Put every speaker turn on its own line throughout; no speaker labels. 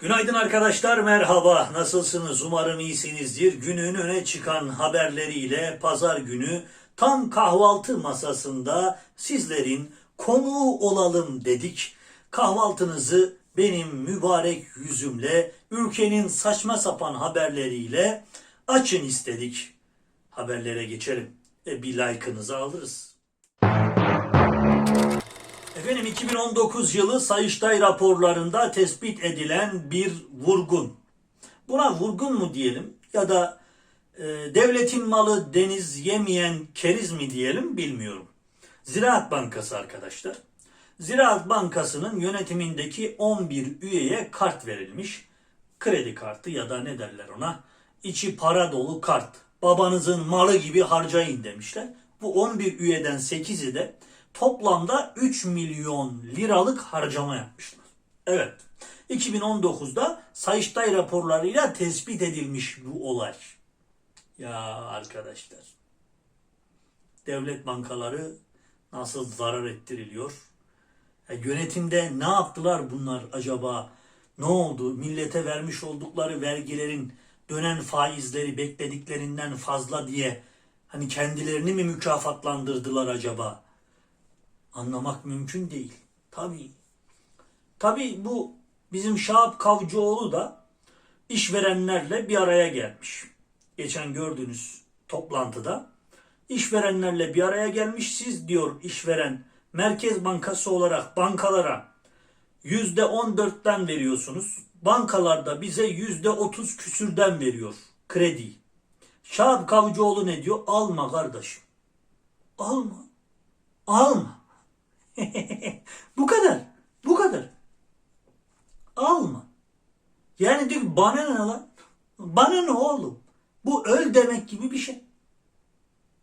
Günaydın arkadaşlar, merhaba. Nasılsınız? Umarım iyisinizdir. Günün öne çıkan haberleriyle pazar günü tam kahvaltı masasında sizlerin konuğu olalım dedik. Kahvaltınızı benim mübarek yüzümle, ülkenin saçma sapan haberleriyle açın istedik. Haberlere geçelim. E, bir like'ınızı alırız. Efendim 2019 yılı Sayıştay raporlarında tespit edilen bir vurgun. Buna vurgun mu diyelim ya da e, devletin malı deniz yemeyen keriz mi diyelim bilmiyorum. Ziraat Bankası arkadaşlar. Ziraat Bankası'nın yönetimindeki 11 üyeye kart verilmiş. Kredi kartı ya da ne derler ona? İçi para dolu kart. Babanızın malı gibi harcayın demişler. Bu 11 üyeden 8'i de toplamda 3 milyon liralık harcama yapmışlar. Evet. 2019'da Sayıştay raporlarıyla tespit edilmiş bu olay. Ya arkadaşlar. Devlet bankaları nasıl zarar ettiriliyor? Ya yönetimde ne yaptılar bunlar acaba? Ne oldu? Millete vermiş oldukları vergilerin dönen faizleri beklediklerinden fazla diye hani kendilerini mi mükafatlandırdılar acaba? Anlamak mümkün değil. Tabii. Tabii bu bizim Şahap Kavcıoğlu da işverenlerle bir araya gelmiş. Geçen gördüğünüz toplantıda işverenlerle bir araya gelmiş. Siz diyor işveren Merkez Bankası olarak bankalara yüzde on dörtten veriyorsunuz. Bankalarda bize yüzde otuz küsürden veriyor kredi. Şahap Kavcıoğlu ne diyor? Alma kardeşim. Alma. Alma. bu kadar. Bu kadar. Alma. Yani diyor ki, bana ne lan? Bana ne oğlum? Bu öl demek gibi bir şey.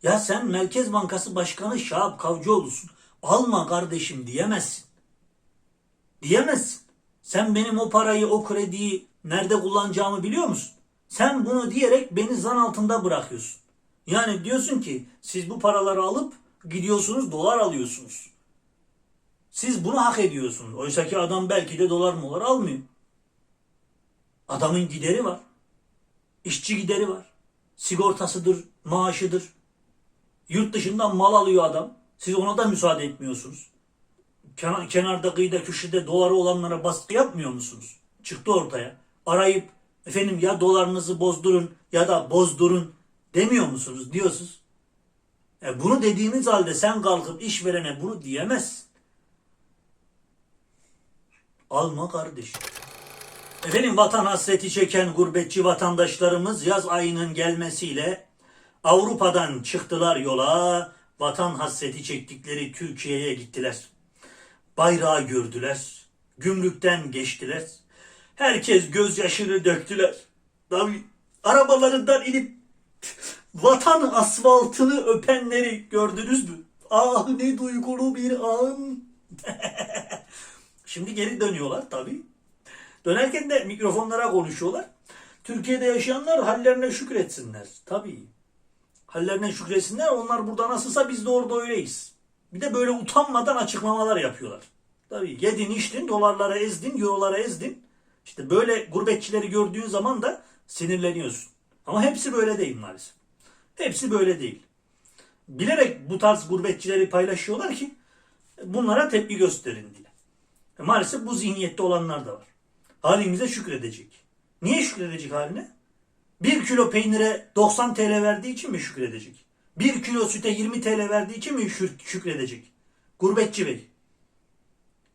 Ya sen Merkez Bankası Başkanı Şahap Kavcıoğlu'sun. Alma kardeşim diyemezsin. Diyemezsin. Sen benim o parayı, o krediyi nerede kullanacağımı biliyor musun? Sen bunu diyerek beni zan altında bırakıyorsun. Yani diyorsun ki siz bu paraları alıp gidiyorsunuz dolar alıyorsunuz. Siz bunu hak ediyorsunuz. Oysa ki adam belki de dolar molar almıyor. Adamın gideri var. İşçi gideri var. Sigortasıdır, maaşıdır. Yurt dışından mal alıyor adam. Siz ona da müsaade etmiyorsunuz. Kenar, kenarda kıyıda köşede doları olanlara baskı yapmıyor musunuz? Çıktı ortaya. Arayıp efendim ya dolarınızı bozdurun ya da bozdurun demiyor musunuz? Diyorsunuz. E bunu dediğiniz halde sen kalkıp işverene bunu diyemezsin. Alma kardeşim. Efendim vatan hasreti çeken gurbetçi vatandaşlarımız yaz ayının gelmesiyle Avrupa'dan çıktılar yola, vatan hasreti çektikleri Türkiye'ye gittiler. Bayrağı gördüler, gümrükten geçtiler. Herkes gözyaşını döktüler. Tabii arabalarından inip vatan asfaltını öpenleri gördünüz mü? Ah ne duygulu bir an. Şimdi geri dönüyorlar tabii. Dönerken de mikrofonlara konuşuyorlar. Türkiye'de yaşayanlar hallerine şükretsinler. Tabii. Hallerine şükretsinler. Onlar burada nasılsa biz de orada öyleyiz. Bir de böyle utanmadan açıklamalar yapıyorlar. Tabii yedin içtin, dolarlara ezdin, eurolara ezdin. İşte böyle gurbetçileri gördüğün zaman da sinirleniyorsun. Ama hepsi böyle değil maalesef. Hepsi böyle değil. Bilerek bu tarz gurbetçileri paylaşıyorlar ki bunlara tepki gösterin diye. E maalesef bu zihniyette olanlar da var. Halimize şükredecek. Niye şükredecek haline? Bir kilo peynire 90 TL verdiği için mi şükredecek? Bir kilo süte 20 TL verdiği için mi şük- şükredecek? Gurbetçi bey.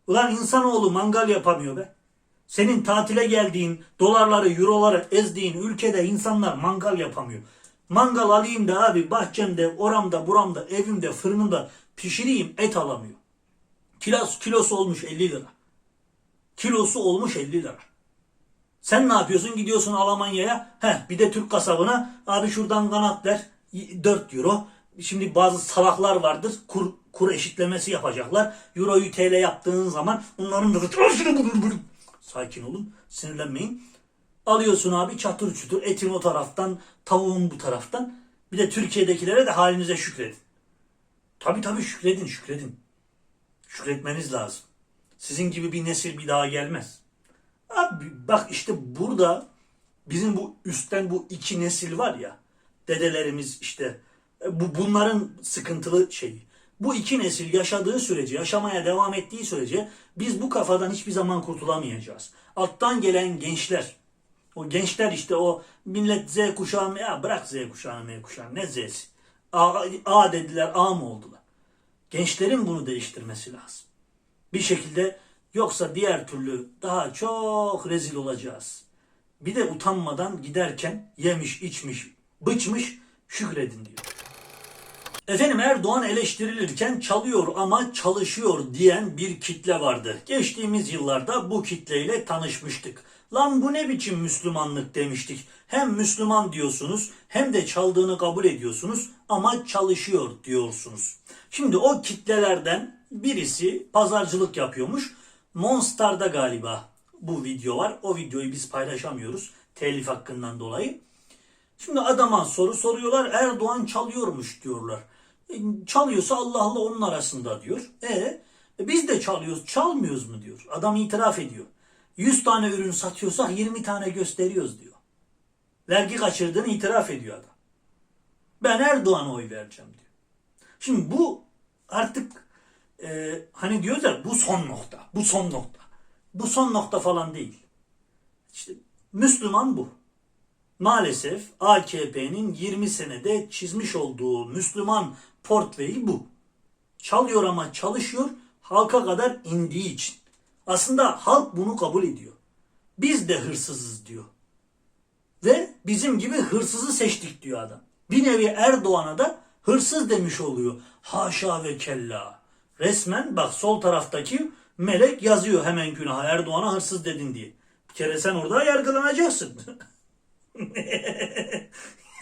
Ulan insanoğlu mangal yapamıyor be. Senin tatile geldiğin, dolarları, euroları ezdiğin ülkede insanlar mangal yapamıyor. Mangal alayım da abi bahçemde, oramda, buramda, evimde, fırınımda pişireyim et alamıyor. Kilos, kilosu olmuş 50 lira. Kilosu olmuş 50 lira. Sen ne yapıyorsun? Gidiyorsun Almanya'ya. Heh, bir de Türk kasabına. Abi şuradan kanat ver. 4 euro. Şimdi bazı salaklar vardır. Kur, kur eşitlemesi yapacaklar. Euroyu TL yaptığın zaman onların da sakin olun. Sinirlenmeyin. Alıyorsun abi çatır çutur etin o taraftan, tavuğun bu taraftan. Bir de Türkiye'dekilere de halinize şükredin. Tabi tabi şükredin şükredin. Şükretmeniz lazım. Sizin gibi bir nesil bir daha gelmez. Abi bak işte burada bizim bu üstten bu iki nesil var ya dedelerimiz işte e, bu bunların sıkıntılı şeyi. Bu iki nesil yaşadığı sürece, yaşamaya devam ettiği sürece biz bu kafadan hiçbir zaman kurtulamayacağız. Alttan gelen gençler, o gençler işte o millet Z kuşağı ya bırak Z kuşağını M kuşağını ne Z'si. A, A dediler A mı oldular? Gençlerin bunu değiştirmesi lazım. Bir şekilde yoksa diğer türlü daha çok rezil olacağız. Bir de utanmadan giderken yemiş, içmiş, bıçmış şükredin diyor. Efendim Erdoğan eleştirilirken çalıyor ama çalışıyor diyen bir kitle vardı. Geçtiğimiz yıllarda bu kitleyle tanışmıştık. Lan bu ne biçim Müslümanlık demiştik. Hem Müslüman diyorsunuz hem de çaldığını kabul ediyorsunuz ama çalışıyor diyorsunuz. Şimdi o kitlelerden birisi pazarcılık yapıyormuş. Monster'da galiba bu video var. O videoyu biz paylaşamıyoruz telif hakkından dolayı. Şimdi adama soru soruyorlar. Erdoğan çalıyormuş diyorlar. E, çalıyorsa Allah'la onun arasında diyor. E, biz de çalıyoruz. Çalmıyoruz mu diyor. Adam itiraf ediyor. 100 tane ürün satıyorsak 20 tane gösteriyoruz diyor. Vergi kaçırdığını itiraf ediyor adam. Ben Erdoğan'a oy vereceğim diyor. Şimdi bu artık e, hani diyoruz ya bu son nokta. Bu son nokta. Bu son nokta falan değil. İşte Müslüman bu. Maalesef AKP'nin 20 senede çizmiş olduğu Müslüman portföyü bu. Çalıyor ama çalışıyor halka kadar indiği için. Aslında halk bunu kabul ediyor. Biz de hırsızız diyor. Ve bizim gibi hırsızı seçtik diyor adam. Bir nevi Erdoğan'a da hırsız demiş oluyor. Haşa ve kella. Resmen bak sol taraftaki melek yazıyor hemen günaha Erdoğan'a hırsız dedin diye. Bir kere sen orada yargılanacaksın.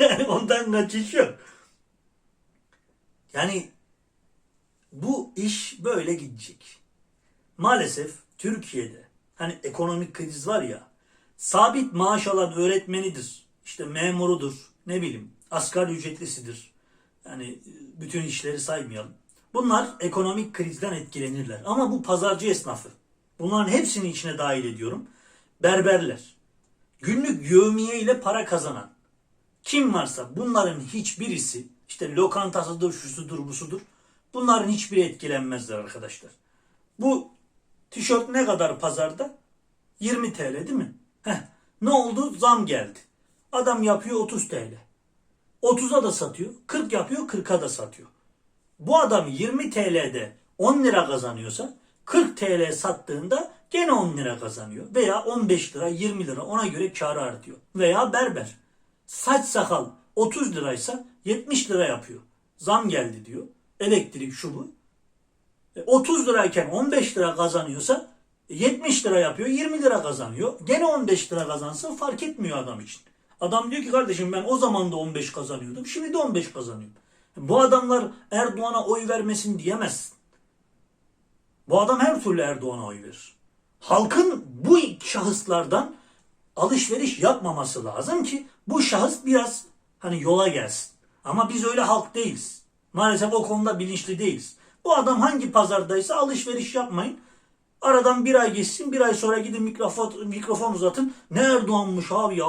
yani ondan kaçış yok. Yani bu iş böyle gidecek. Maalesef Türkiye'de hani ekonomik kriz var ya sabit maaş alan öğretmenidir, işte memurudur, ne bileyim asgari ücretlisidir. Yani bütün işleri saymayalım. Bunlar ekonomik krizden etkilenirler. Ama bu pazarcı esnafı. Bunların hepsini içine dahil ediyorum. Berberler, günlük yövmiye ile para kazanan kim varsa bunların hiçbirisi işte lokantasıdır, şusudur, busudur. Bunların hiçbiri etkilenmezler arkadaşlar. Bu tişört ne kadar pazarda? 20 TL değil mi? Heh. Ne oldu? Zam geldi. Adam yapıyor 30 TL. 30'a da satıyor. 40 yapıyor 40'a da satıyor. Bu adam 20 TL'de 10 lira kazanıyorsa 40 TL sattığında gene 10 lira kazanıyor. Veya 15 lira 20 lira ona göre karı artıyor. Veya berber. Saç sakal 30 liraysa 70 lira yapıyor. Zam geldi diyor. Elektrik şu bu. E, 30 lirayken 15 lira kazanıyorsa 70 lira yapıyor 20 lira kazanıyor. Gene 15 lira kazansın fark etmiyor adam için. Adam diyor ki kardeşim ben o zaman da 15 kazanıyordum şimdi de 15 kazanıyorum. Bu adamlar Erdoğan'a oy vermesin diyemezsin. Bu adam her türlü Erdoğan'a oy verir. Halkın bu şahıslardan alışveriş yapmaması lazım ki bu şahıs biraz hani yola gelsin. Ama biz öyle halk değiliz. Maalesef o konuda bilinçli değiliz. Bu adam hangi pazardaysa alışveriş yapmayın. Aradan bir ay geçsin, bir ay sonra gidin mikrofon, mikrofon uzatın. Ne Erdoğan'mış abi ya.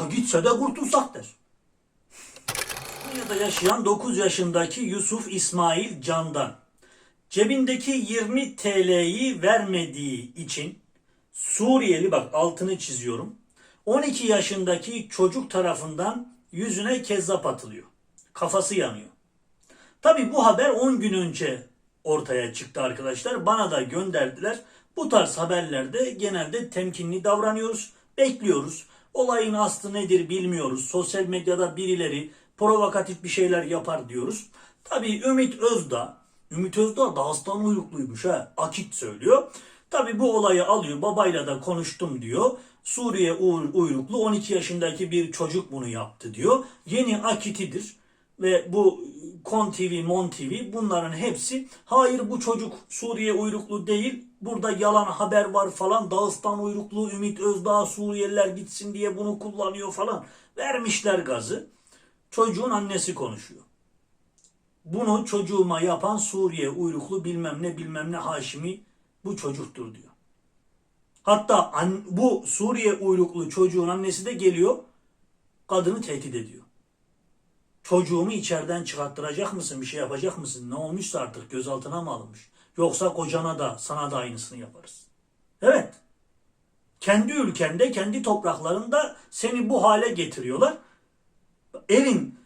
Ya gitse de kurtulsak der. İspanya'da yaşayan 9 yaşındaki Yusuf İsmail Candan cebindeki 20 TL'yi vermediği için Suriyeli bak altını çiziyorum. 12 yaşındaki çocuk tarafından yüzüne kezzap atılıyor. Kafası yanıyor. Tabi bu haber 10 gün önce ortaya çıktı arkadaşlar. Bana da gönderdiler. Bu tarz haberlerde genelde temkinli davranıyoruz. Bekliyoruz. Olayın aslı nedir bilmiyoruz. Sosyal medyada birileri provokatif bir şeyler yapar diyoruz. Tabi Ümit Özdağ, Ümit Özdağ da aslan uyrukluymuş ha. Akit söylüyor. Tabi bu olayı alıyor. Babayla da konuştum diyor. Suriye uyruklu 12 yaşındaki bir çocuk bunu yaptı diyor. Yeni akitidir. Ve bu Kon TV, Mon TV bunların hepsi hayır bu çocuk Suriye uyruklu değil. Burada yalan haber var falan. Dağıstan uyruklu Ümit Özdağ Suriyeliler gitsin diye bunu kullanıyor falan. Vermişler gazı. Çocuğun annesi konuşuyor. Bunu çocuğuma yapan Suriye uyruklu bilmem ne bilmem ne Haşimi bu çocuktur diyor. Hatta bu Suriye uyruklu çocuğun annesi de geliyor kadını tehdit ediyor. Çocuğumu içeriden çıkarttıracak mısın? Bir şey yapacak mısın? Ne olmuşsa artık gözaltına mı alınmış? Yoksa kocana da sana da aynısını yaparız. Evet. Kendi ülkende, kendi topraklarında seni bu hale getiriyorlar. Evin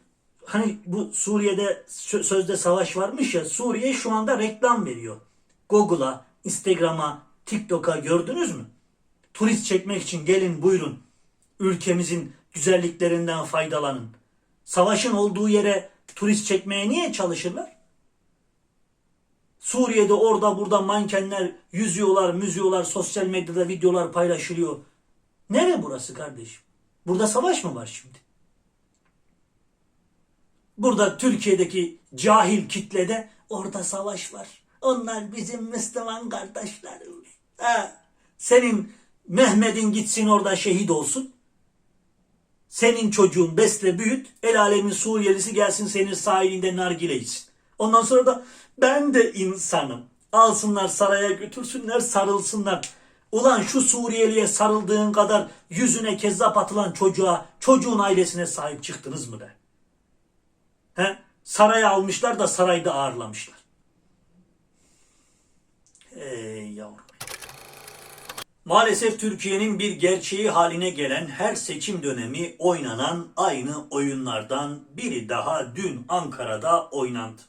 hani bu Suriye'de sö- sözde savaş varmış ya Suriye şu anda reklam veriyor. Google'a, Instagram'a, TikTok'a gördünüz mü? Turist çekmek için gelin buyurun. Ülkemizin güzelliklerinden faydalanın. Savaşın olduğu yere turist çekmeye niye çalışırlar? Suriye'de orada burada mankenler yüzüyorlar, müzüyorlar, sosyal medyada videolar paylaşılıyor. Nere burası kardeşim? Burada savaş mı var şimdi? Burada Türkiye'deki cahil kitlede orada savaş var. Onlar bizim Müslüman kardeşlerimiz. Ha, senin Mehmet'in gitsin orada şehit olsun. Senin çocuğun besle büyüt. El alemin Suriyelisi gelsin senin sahilinde nargile içsin. Ondan sonra da ben de insanım. Alsınlar saraya götürsünler sarılsınlar. Ulan şu Suriyeliye sarıldığın kadar yüzüne kezzap atılan çocuğa, çocuğun ailesine sahip çıktınız mı de? He? Saraya almışlar da sarayda ağırlamışlar. Ey yavrum. Maalesef Türkiye'nin bir gerçeği haline gelen her seçim dönemi oynanan aynı oyunlardan biri daha dün Ankara'da oynandı.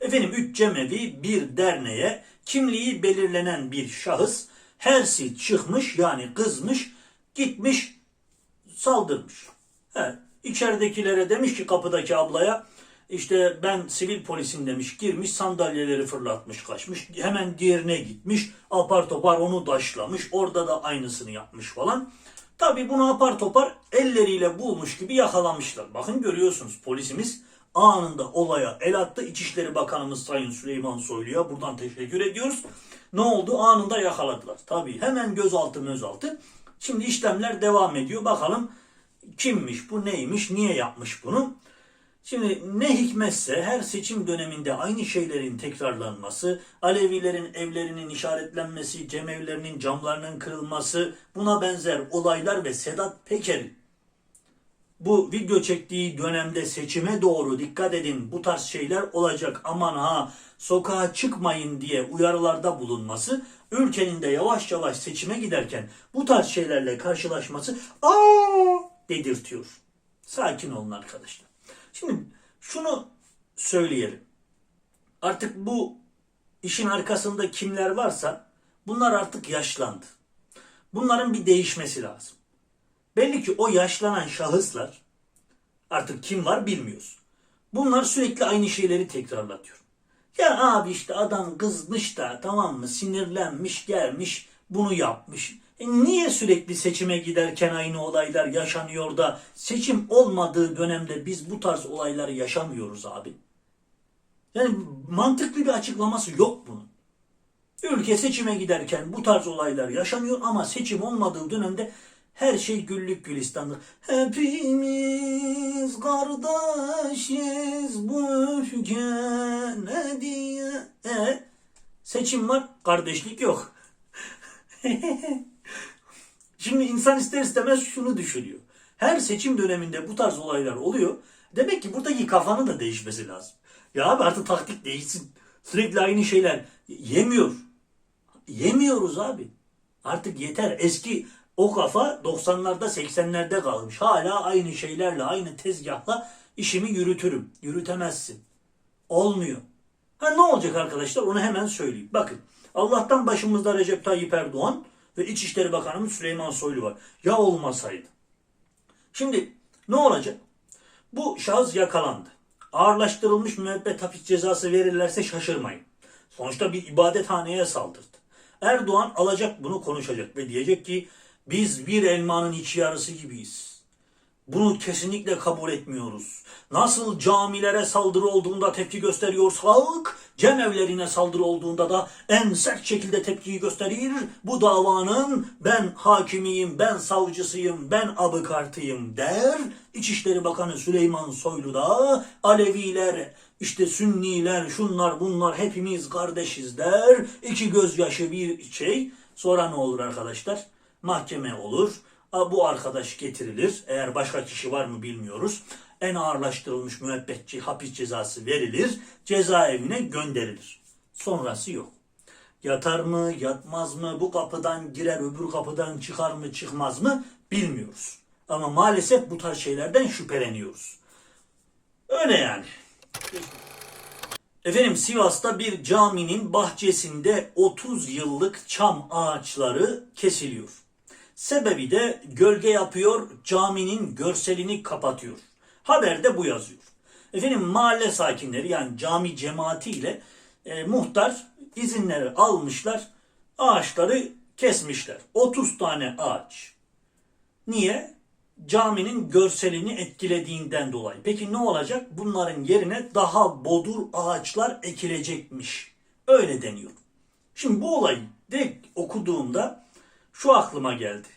Efendim üç cemevi bir derneğe kimliği belirlenen bir şahıs hersi çıkmış yani kızmış gitmiş saldırmış. He, içeridekilere demiş ki kapıdaki ablaya işte ben sivil polisim demiş girmiş sandalyeleri fırlatmış kaçmış hemen diğerine gitmiş apar topar onu daşlamış orada da aynısını yapmış falan. Tabi bunu apar topar elleriyle bulmuş gibi yakalamışlar. Bakın görüyorsunuz polisimiz anında olaya el attı. İçişleri Bakanımız Sayın Süleyman Soylu'ya buradan teşekkür ediyoruz. Ne oldu? Anında yakaladılar. Tabi hemen gözaltı mözaltı. Şimdi işlemler devam ediyor. Bakalım kimmiş bu neymiş niye yapmış bunu. Şimdi ne hikmetse her seçim döneminde aynı şeylerin tekrarlanması, Alevilerin evlerinin işaretlenmesi, cemevlerinin camlarının kırılması, buna benzer olaylar ve Sedat Peker'in bu video çektiği dönemde seçime doğru dikkat edin bu tarz şeyler olacak aman ha sokağa çıkmayın diye uyarılarda bulunması ülkenin de yavaş yavaş seçime giderken bu tarz şeylerle karşılaşması aa dedirtiyor. Sakin olun arkadaşlar. Şimdi şunu söyleyelim. Artık bu işin arkasında kimler varsa bunlar artık yaşlandı. Bunların bir değişmesi lazım. Belli ki o yaşlanan şahıslar artık kim var bilmiyoruz. Bunlar sürekli aynı şeyleri tekrarlatıyor. Ya abi işte adam kızmış da tamam mı sinirlenmiş gelmiş bunu yapmış. E niye sürekli seçime giderken aynı olaylar yaşanıyor da seçim olmadığı dönemde biz bu tarz olayları yaşamıyoruz abi? Yani mantıklı bir açıklaması yok bunun. Ülke seçime giderken bu tarz olaylar yaşanıyor ama seçim olmadığı dönemde her şey güllük gülistanlık. Hepimiz kardeşiz bu ülke ne diye. E, seçim var, kardeşlik yok. Şimdi insan ister istemez şunu düşünüyor. Her seçim döneminde bu tarz olaylar oluyor. Demek ki buradaki kafanın da değişmesi lazım. Ya abi artık taktik değişsin. Sürekli aynı şeyler yemiyor. Yemiyoruz abi. Artık yeter. Eski o kafa 90'larda 80'lerde kalmış. Hala aynı şeylerle, aynı tezgahla işimi yürütürüm. Yürütemezsin. Olmuyor. Ha ne olacak arkadaşlar onu hemen söyleyeyim. Bakın Allah'tan başımızda Recep Tayyip Erdoğan ve İçişleri Bakanımız Süleyman Soylu var. Ya olmasaydı. Şimdi ne olacak? Bu şahıs yakalandı. Ağırlaştırılmış müebbet hapis cezası verirlerse şaşırmayın. Sonuçta bir ibadethaneye saldırdı. Erdoğan alacak bunu konuşacak ve diyecek ki biz bir elmanın iç yarısı gibiyiz. Bunu kesinlikle kabul etmiyoruz. Nasıl camilere saldırı olduğunda tepki gösteriyorsak, cemevlerine saldırı olduğunda da en sert şekilde tepkiyi gösterir. Bu davanın ben hakimiyim, ben savcısıyım, ben abıkartıyım der. İçişleri Bakanı Süleyman Soylu da Aleviler, işte Sünniler, şunlar bunlar hepimiz kardeşiz der. İki gözyaşı bir şey. Sonra ne olur arkadaşlar? Mahkeme olur. Bu arkadaş getirilir. Eğer başka kişi var mı bilmiyoruz. En ağırlaştırılmış müebbetçi hapis cezası verilir. Cezaevine gönderilir. Sonrası yok. Yatar mı, yatmaz mı, bu kapıdan girer, öbür kapıdan çıkar mı, çıkmaz mı bilmiyoruz. Ama maalesef bu tarz şeylerden şüpheleniyoruz. Öyle yani. Efendim Sivas'ta bir caminin bahçesinde 30 yıllık çam ağaçları kesiliyor. Sebebi de gölge yapıyor, caminin görselini kapatıyor. Haberde bu yazıyor. Efendim mahalle sakinleri yani cami cemaatiyle e, muhtar izinleri almışlar, ağaçları kesmişler. 30 tane ağaç. Niye? Caminin görselini etkilediğinden dolayı. Peki ne olacak? Bunların yerine daha bodur ağaçlar ekilecekmiş. Öyle deniyor. Şimdi bu olayı direkt okuduğumda şu aklıma geldi.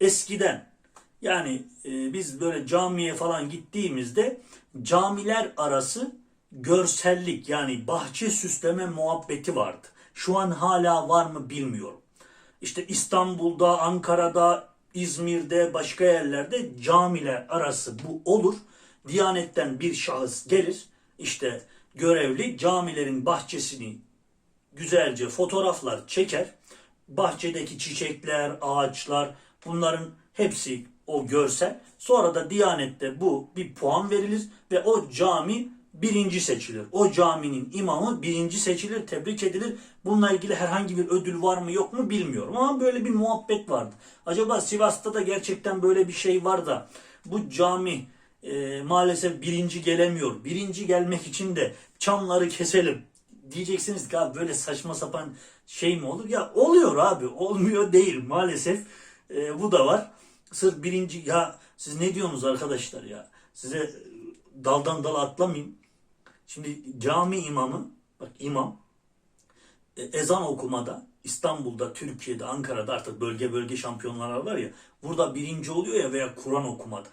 Eskiden yani e, biz böyle camiye falan gittiğimizde camiler arası görsellik yani bahçe süsleme muhabbeti vardı. Şu an hala var mı bilmiyorum. İşte İstanbul'da, Ankara'da, İzmir'de, başka yerlerde camiler arası bu olur. Diyanetten bir şahıs gelir. işte görevli camilerin bahçesini güzelce fotoğraflar çeker. Bahçedeki çiçekler, ağaçlar bunların hepsi o görsel. Sonra da Diyanet'te bu bir puan verilir ve o cami birinci seçilir. O caminin imamı birinci seçilir, tebrik edilir. Bununla ilgili herhangi bir ödül var mı yok mu bilmiyorum ama böyle bir muhabbet vardı. Acaba Sivas'ta da gerçekten böyle bir şey var da bu cami e, maalesef birinci gelemiyor. Birinci gelmek için de çamları keselim. Diyeceksiniz ki abi böyle saçma sapan şey mi olur? Ya oluyor abi. Olmuyor değil maalesef. E, bu da var. Sırf birinci ya siz ne diyorsunuz arkadaşlar ya? Size e, daldan dala atlamayayım. Şimdi cami imamı, bak imam, e, ezan okumada İstanbul'da, Türkiye'de, Ankara'da artık bölge bölge şampiyonlar var ya, burada birinci oluyor ya veya Kur'an okumada.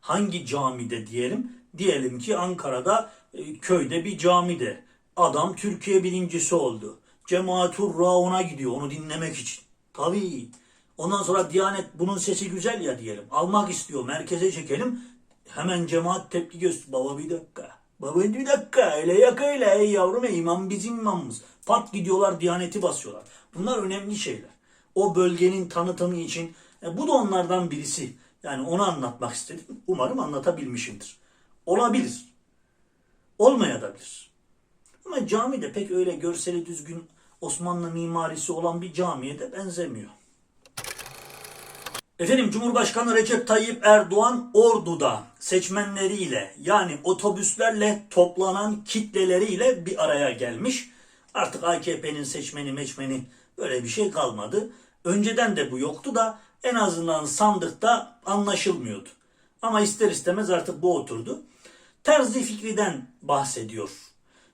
Hangi camide diyelim? Diyelim ki Ankara'da e, köyde bir camide. Adam Türkiye birincisi oldu. Cemaatur Raun'a gidiyor onu dinlemek için. Tabii. Ondan sonra Diyanet bunun sesi güzel ya diyelim. Almak istiyor. Merkeze çekelim. Hemen cemaat tepki gösteriyor. Baba bir dakika. Baba bir dakika. Öyle yak öyle. Ey yavrum ey imam bizim imamımız. Pat gidiyorlar Diyaneti basıyorlar. Bunlar önemli şeyler. O bölgenin tanıtımı için. E, bu da onlardan birisi. Yani onu anlatmak istedim. Umarım anlatabilmişimdir. Olabilir. Olmayabilir. Ama cami de pek öyle görseli düzgün Osmanlı mimarisi olan bir camiye de benzemiyor. Efendim Cumhurbaşkanı Recep Tayyip Erdoğan Ordu'da seçmenleriyle yani otobüslerle toplanan kitleleriyle bir araya gelmiş. Artık AKP'nin seçmeni meçmeni böyle bir şey kalmadı. Önceden de bu yoktu da en azından sandıkta anlaşılmıyordu. Ama ister istemez artık bu oturdu. Terzi Fikri'den bahsediyor.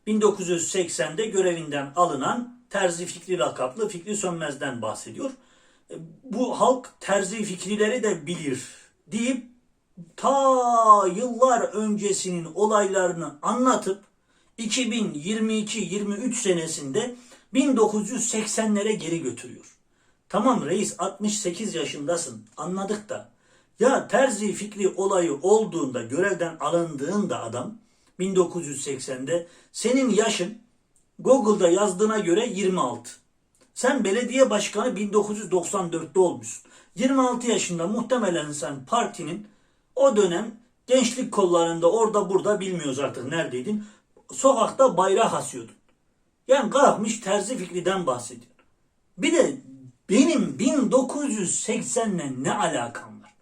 1980'de görevinden alınan Terzi Fikri lakaplı Fikri Sönmez'den bahsediyor. Bu halk terzi fikrileri de bilir deyip ta yıllar öncesinin olaylarını anlatıp 2022-23 senesinde 1980'lere geri götürüyor. Tamam reis 68 yaşındasın anladık da ya terzi fikri olayı olduğunda görevden alındığında adam 1980'de senin yaşın Google'da yazdığına göre 26. Sen belediye başkanı 1994'te olmuşsun. 26 yaşında muhtemelen sen partinin o dönem gençlik kollarında orada burada bilmiyoruz artık neredeydin. Sokakta bayrak asıyordun. Yani kalkmış terzi fikriden bahsediyor. Bir de benim 1980'le ne alakam var?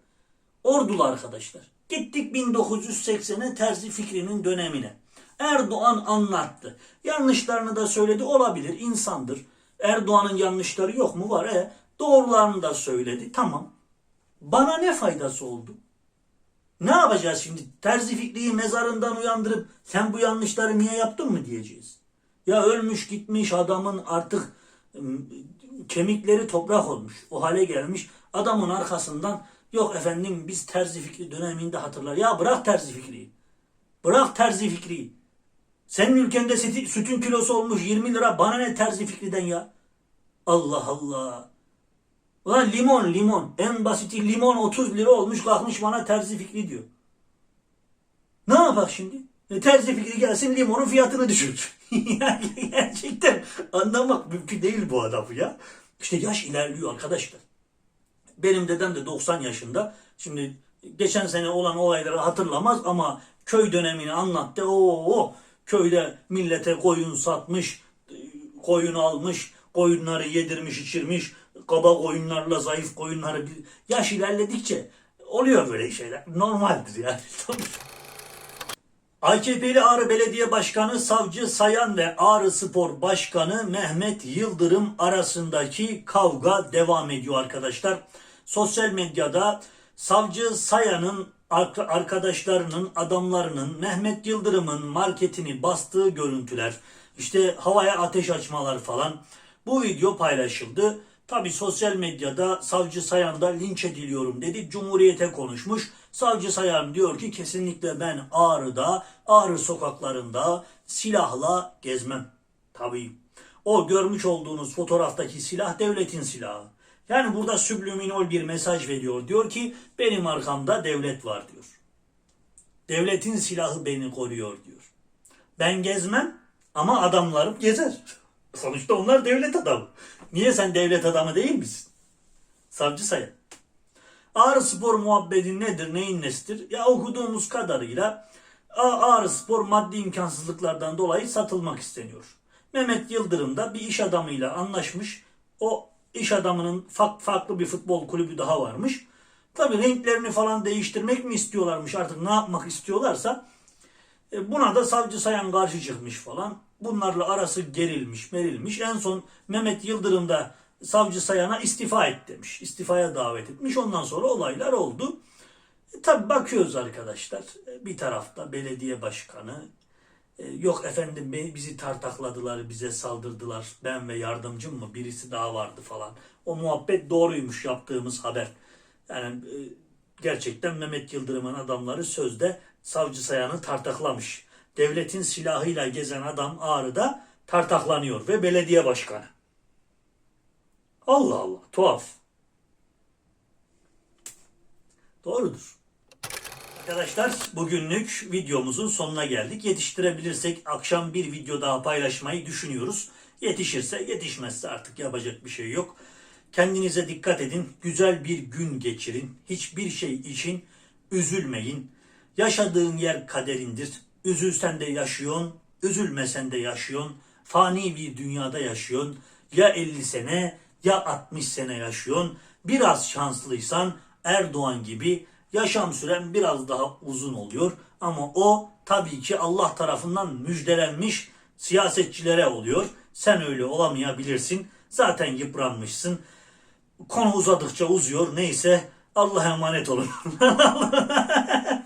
Ordulu arkadaşlar. Gittik 1980'e terzi fikrinin dönemine. Erdoğan anlattı. Yanlışlarını da söyledi olabilir insandır. Erdoğan'ın yanlışları yok mu? Var. E, doğrularını da söyledi. Tamam. Bana ne faydası oldu? Ne yapacağız şimdi? Terzi Fikri'yi mezarından uyandırıp sen bu yanlışları niye yaptın mı diyeceğiz. Ya ölmüş gitmiş adamın artık kemikleri toprak olmuş. O hale gelmiş. Adamın arkasından yok efendim biz Terzi Fikri döneminde hatırlar. Ya bırak Terzi Fikri'yi. Bırak Terzi Fikri'yi. Senin ülkende sütü- sütün kilosu olmuş 20 lira. Bana ne Terzi Fikri'den ya? Allah Allah. Ulan limon limon. En basiti limon 30 lira olmuş kalkmış bana terzi fikri diyor. Ne yapak şimdi? E, terzi fikri gelsin limonun fiyatını düşür. gerçekten anlamak mümkün değil bu adamı ya. İşte yaş ilerliyor arkadaşlar. Benim dedem de 90 yaşında. Şimdi geçen sene olan olayları hatırlamaz ama köy dönemini anlattı. Oo, köyde millete koyun satmış, koyun almış, koyunları yedirmiş, içirmiş, kaba koyunlarla zayıf koyunları yaş ilerledikçe oluyor böyle şeyler. Normaldir yani. AKP'li Ağrı Belediye Başkanı Savcı Sayan ve Ağrı Spor Başkanı Mehmet Yıldırım arasındaki kavga devam ediyor arkadaşlar. Sosyal medyada Savcı Sayan'ın arkadaşlarının, adamlarının Mehmet Yıldırım'ın marketini bastığı görüntüler, işte havaya ateş açmalar falan bu video paylaşıldı. Tabi sosyal medyada Savcı Sayan da linç ediliyorum dedi. Cumhuriyete konuşmuş. Savcı Sayan diyor ki kesinlikle ben Ağrı'da, Ağrı sokaklarında silahla gezmem. Tabii. O görmüş olduğunuz fotoğraftaki silah devletin silahı. Yani burada subliminal bir mesaj veriyor. Diyor ki benim arkamda devlet var diyor. Devletin silahı beni koruyor diyor. Ben gezmem ama adamlarım gezer. Sonuçta onlar devlet adamı. Niye sen devlet adamı değil misin? Savcı Sayan. Ağrı Spor muhabbeti nedir, neyin nesidir? Ya okuduğumuz kadarıyla Ağrı Spor maddi imkansızlıklardan dolayı satılmak isteniyor. Mehmet Yıldırım da bir iş adamıyla anlaşmış. O iş adamının fa- farklı bir futbol kulübü daha varmış. Tabii renklerini falan değiştirmek mi istiyorlarmış artık ne yapmak istiyorlarsa e, Buna da savcı sayan karşı çıkmış falan. Bunlarla arası gerilmiş, merilmiş. En son Mehmet Yıldırım da savcı sayana istifa et demiş. İstifaya davet etmiş. Ondan sonra olaylar oldu. E, tabii bakıyoruz arkadaşlar. E, bir tarafta belediye başkanı. E, yok efendim beni, bizi tartakladılar, bize saldırdılar. Ben ve yardımcım mı? Birisi daha vardı falan. O muhabbet doğruymuş yaptığımız haber. Yani e, gerçekten Mehmet Yıldırım'ın adamları sözde savcı sayanı tartaklamış. Devletin silahıyla gezen adam Ağrı'da tartaklanıyor ve belediye başkanı. Allah Allah tuhaf. Doğrudur. Arkadaşlar bugünlük videomuzun sonuna geldik. Yetiştirebilirsek akşam bir video daha paylaşmayı düşünüyoruz. Yetişirse yetişmezse artık yapacak bir şey yok. Kendinize dikkat edin. Güzel bir gün geçirin. Hiçbir şey için üzülmeyin. Yaşadığın yer kaderindir. Üzülsen de yaşıyorsun, üzülmesen de yaşıyorsun. Fani bir dünyada yaşıyorsun. Ya 50 sene ya 60 sene yaşıyorsun. Biraz şanslıysan Erdoğan gibi yaşam süren biraz daha uzun oluyor. Ama o tabii ki Allah tarafından müjdelenmiş siyasetçilere oluyor. Sen öyle olamayabilirsin. Zaten yıpranmışsın. Konu uzadıkça uzuyor. Neyse Allah'a emanet olun.